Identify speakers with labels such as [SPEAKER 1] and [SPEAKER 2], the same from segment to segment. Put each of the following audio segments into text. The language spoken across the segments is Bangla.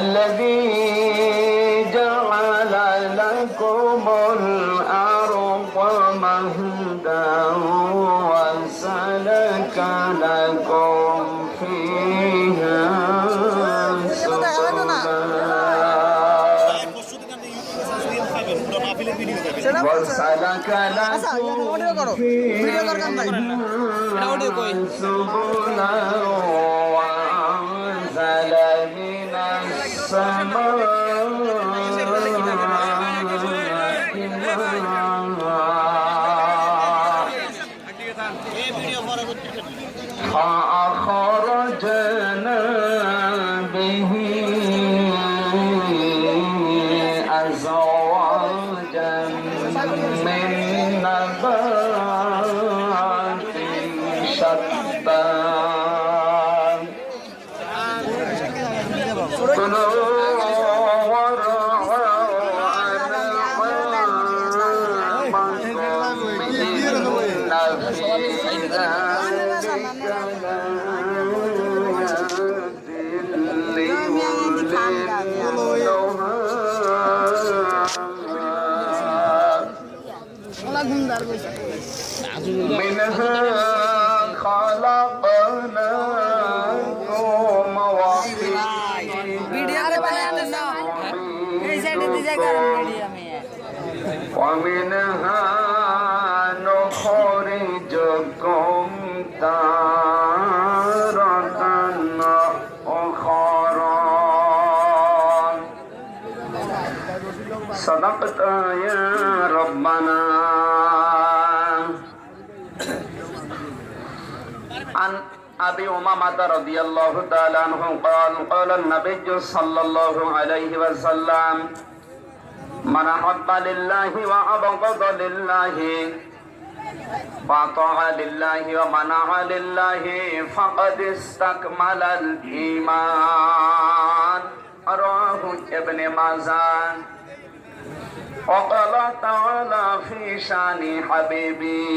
[SPEAKER 1] الذي جعل لكم الأرض مهدا وسلك لكم فيها سبلا وسلك لكم فيها سبلا
[SPEAKER 2] Yeah. আমি
[SPEAKER 1] ومنها نخرجكم تارة أخرى صدقت يا ربنا أبي أمامة رضي الله تعالى عنه قال قال النبي صلى الله عليه وسلم من أحب لله وأبغض لله وأطاع لله ومنع لله فقد استكمل الإيمان رواه ابن ماجه وقال تعالى في شان حبيبي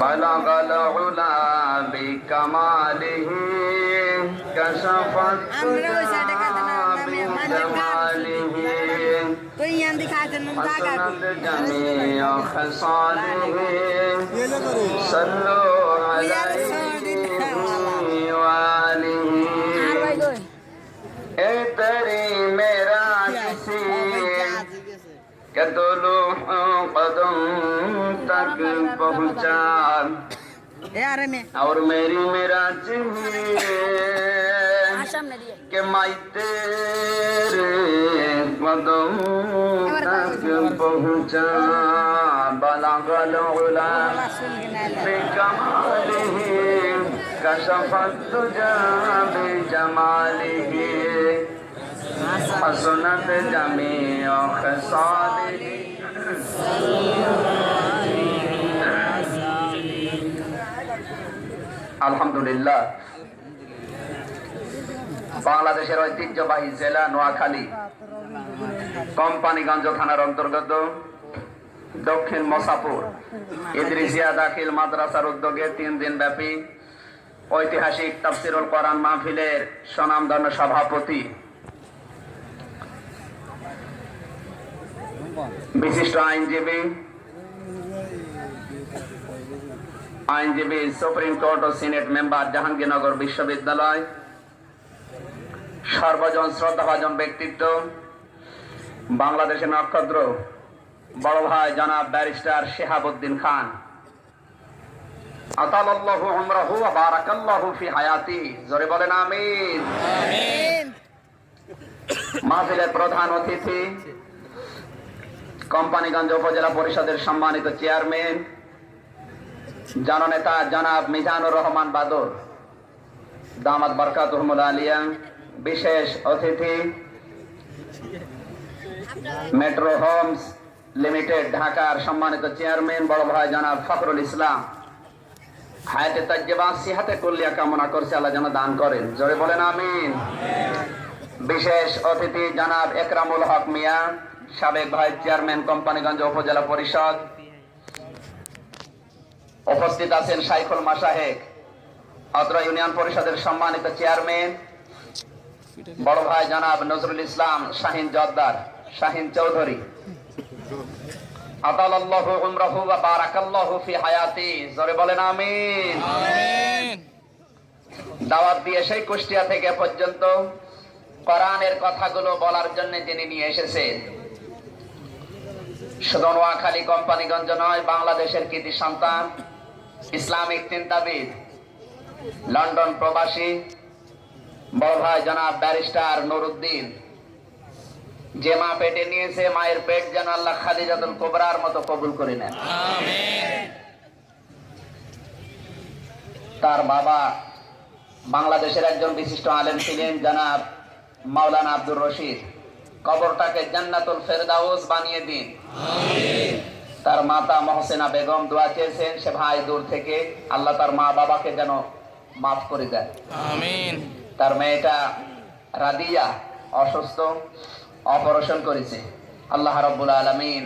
[SPEAKER 1] بلغ العلا بكماله كشف حسنت جميع خصاله صلوا عليه तक पहुँचा और
[SPEAKER 2] मेरी मेरा
[SPEAKER 1] के माई तेरे कदम तक पहुँचा बला कमाल है। كشف الدجى بجماله حسنت جميع خصاله আলহামদুলিল্লাহ বাংলাদেশের ঐতিহ্যবাহী জেলা নোয়াখালী কোম্পানিগঞ্জ থানার অন্তর্গত দক্ষিণ মসাপুর ইদ্রিসিয়া দাখিল মাদ্রাসার উদ্যোগে তিন দিন ব্যাপী ঐতিহাসিক তাফসিরুল কোরআন মাহফিলের স্বনামধন্য সভাপতি। বিশিষ্ট আইনজীবী। আইনজীবী সুপ্রিম কোর্ট ও সিনেট মেম্বার জাহাঙ্গীরনগর বিশ্ববিদ্যালয়। সর্বজন শ্রদ্ধাভাজন ব্যক্তিত্ব। বাংলাদেশের নক্ষত্র। বড় ভাই জনাব ব্যারিস্টার শেহাবুদ্দিন খান। আতালাল্লাহু উমরাহু ওয়া বারাকাল্লাহু ফি হায়াতি। জোরে বলেন আমিন। মাহফিলের প্রধান অতিথি কোম্পানিগঞ্জ উপজেলা পরিষদের সম্মানিত চেয়ারম্যান জননেতা জনাব মিজানুর রহমান বাদর দামাত বরকাতুহমুল আলিয়া বিশেষ অতিথি মেট্রো হোমস লিমিটেড ঢাকার সম্মানিত চেয়ারম্যান বড় ভাই জনাব ফখরুল ইসলাম। হায়াতে তাজ্জেবা, সিহাতে কুল্লিয়া কামনা করছে আল্লাহ যেন দান করেন। জোরে বলেন আমিন। বিশেষ অতিথি জানাব একরামুল হক মিয়া, সাবেক ভাইস চেয়ারম্যান কোম্পানিগঞ্জ উপজেলা পরিষদ। উপস্থিত আছেন সাইফুল মাসাহেক, অত্র ইউনিয়ন পরিষদের সম্মানিত চেয়ারম্যান। বড় ভাই জনাব নজরুল ইসলাম শাহিন জর্দার, শাহিন চৌধুরী। আতালাল্লাহু উমরাহু ওয়া বারাকাল্লাহু ফি হায়াতি। জোরে বলেন আমিন। দাওয়াত দিয়ে সেই কুষ্টিয়া থেকে পর্যন্ত কোরআনের কথাগুলো বলার জন্য যিনি নিয়ে এসেছেন। শুধু নোয়াখালী কোম্পানিগঞ্জ নয় বাংলাদেশের কৃতি সন্তান ইসলামিক চিন্তাবিদ লন্ডন প্রবাসী বড় ভাই জনাব ব্যারিস্টার নুরুদ্দিন যে মা পেটে নিয়েছে মায়ের পেট যেন আল্লাহ খাদিজাতুল কোবরার মতো কবুল করে নেন। তার বাবা বাংলাদেশের একজন বিশিষ্ট আলেম ছিলেন জনাব মাওলানা আব্দুর রশিদ। কবরটাকে জান্নাতুল ফেরদাউস বানিয়ে দিন। তার মাতা মহসেনা বেগম দোয়া চেয়েছেন সে ভাই দূর থেকে আল্লাহ তার মা বাবাকে যেন মাফ করে দেয় তার মেয়েটা রাদিয়া অসুস্থ। অপারেশন করেছে। আল্লাহ রাব্বুল আলামিন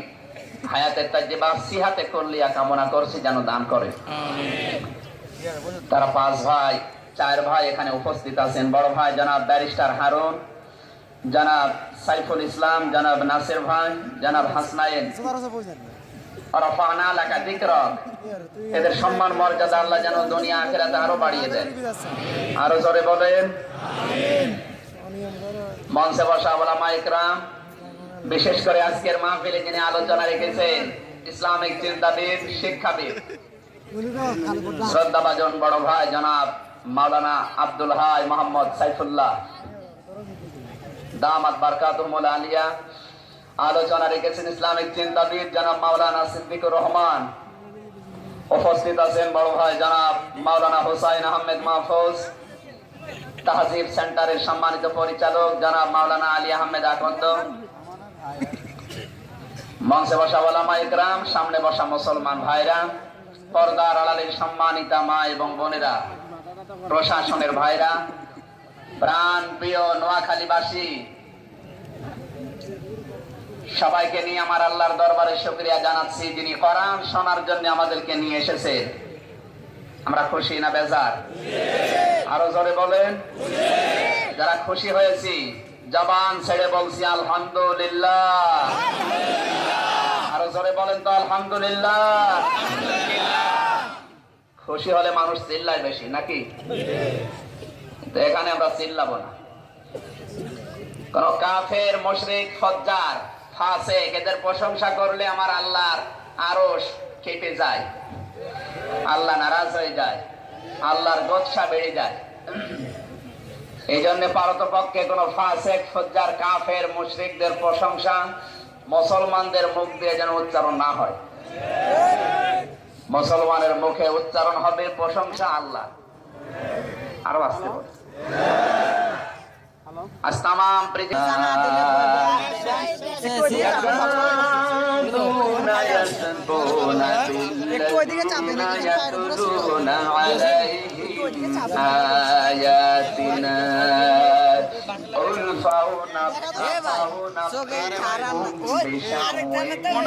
[SPEAKER 1] হায়াতের তাজ্জিবা সিহাতে করলিয়া কামনা করছে যেন দান করে। তারা পাঁচ ভাই, চার ভাই এখানে উপস্থিত আছেন। বড় ভাই জনাব ব্যারিস্টার হারুন, জনাব সাইফুল ইসলাম, জনাব নাসির ভাই, জনাব হাসনাইন এদের সম্মান, মর্যাদা আল্লাহ যেন দুনিয়া আখিরাতে আরও বাড়িয়ে দেন। আরও জোরে বলেন মঞ্চে বসা ওলামা ইকরাম, বিশেষ করে আজকের মাহফিলে যিনি আলোচনা রেখেছেন, ইসলামিক চিন্তাবিদ, শিক্ষাবিদ। শ্রদ্ধাভাজন বড় ভাই জনাব মাওলানা আব্দুল হাই মোহাম্মদ সাইফুল্লাহ। দামাত বারকাতুল আলিয়া। আলোচনা রেখেছেন ইসলামিক চিন্তাবিদ জনাব মাওলানা সিদ্দিকুর রহমান। উপস্থিত আছেন বড় ভাই জনাব মাওলানা হুসাইন আহমেদ মাহফুজ। তাহজিব সেন্টারের সম্মানিত পরিচালক জনাব মাওলানা আলী আহমেদ আকন্দ মঞ্চে বসা ওলামা ইকরাম, সামনে বসা মুসলমান ভাইরা, পর্দার আড়ালের সম্মানিতা মা এবং বোনেরা, প্রশাসনের ভাইরা প্রাণ প্রিয় নোয়াখালীবাসী, সবাইকে নিয়ে আমার আল্লাহর দরবারে শুক্রিয়া জানাচ্ছি যিনি কোরআন শোনার জন্য আমাদেরকে নিয়ে এসেছে। আমরা খুশি না বেজার? আরও জোরে বলেন। যারা খুশি হয়েছি, জবান ছেড়ে বলছি আলহামদুলিল্লাহ। আরও জোরে বলেন তো আলহামদুলিল্লাহ। খুশি হলে মানুষ চিল্লায় বেশি, নাকি? তো এখানে আমরা চিল্লাবো না। কোন কাফের, মুশরিক ফজ্জার ফাসেক, এদের প্রশংসা করলে আমার আল্লাহর আরশ কেটে যায়। আল্লাহ নারাজ হয়ে যায় আল্লাহর গচ্ছা বেড়ে যায় এই জন্য পারতপক্ষে কোন ফাসেক ফজ্জার কাফের মুশরিকদের প্রশংসা মুসলমানদের মুখ দিয়ে যেন উচ্চারণ না হয় মুসলমানের মুখে উচ্চারণ হবে প্রশংসা আল্লাহ আরও আসতে আজ পৃথিবী
[SPEAKER 2] يستكبرون في الذين
[SPEAKER 1] يتلون عليهم آياتنا قل فهو
[SPEAKER 2] نبئكم
[SPEAKER 1] بشر
[SPEAKER 3] من ذلكم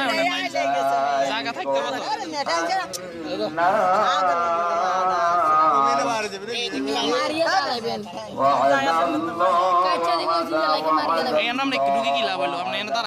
[SPEAKER 1] وعد الله وعد
[SPEAKER 4] الله